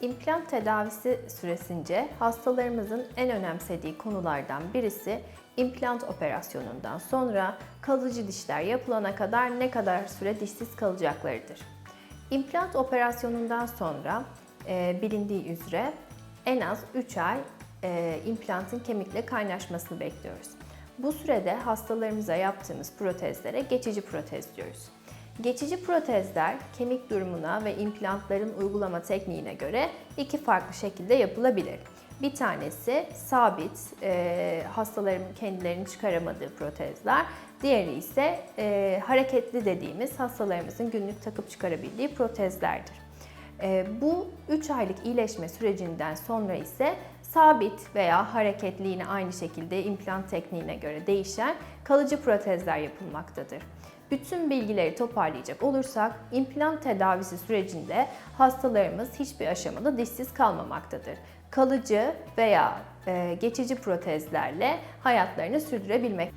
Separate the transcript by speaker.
Speaker 1: İmplant tedavisi süresince hastalarımızın en önemsediği konulardan birisi implant operasyonundan sonra kalıcı dişler yapılana kadar ne kadar süre dişsiz kalacaklarıdır. İmplant operasyonundan sonra e, bilindiği üzere en az 3 ay e, implantın kemikle kaynaşmasını bekliyoruz. Bu sürede hastalarımıza yaptığımız protezlere geçici protez diyoruz. Geçici protezler kemik durumuna ve implantların uygulama tekniğine göre iki farklı şekilde yapılabilir. Bir tanesi sabit, e, hastaların kendilerinin çıkaramadığı protezler. Diğeri ise e, hareketli dediğimiz hastalarımızın günlük takıp çıkarabildiği protezlerdir. E, bu 3 aylık iyileşme sürecinden sonra ise sabit veya hareketli yine aynı şekilde implant tekniğine göre değişen kalıcı protezler yapılmaktadır. Bütün bilgileri toparlayacak olursak implant tedavisi sürecinde hastalarımız hiçbir aşamada dişsiz kalmamaktadır. Kalıcı veya e, geçici protezlerle hayatlarını sürdürebilmek.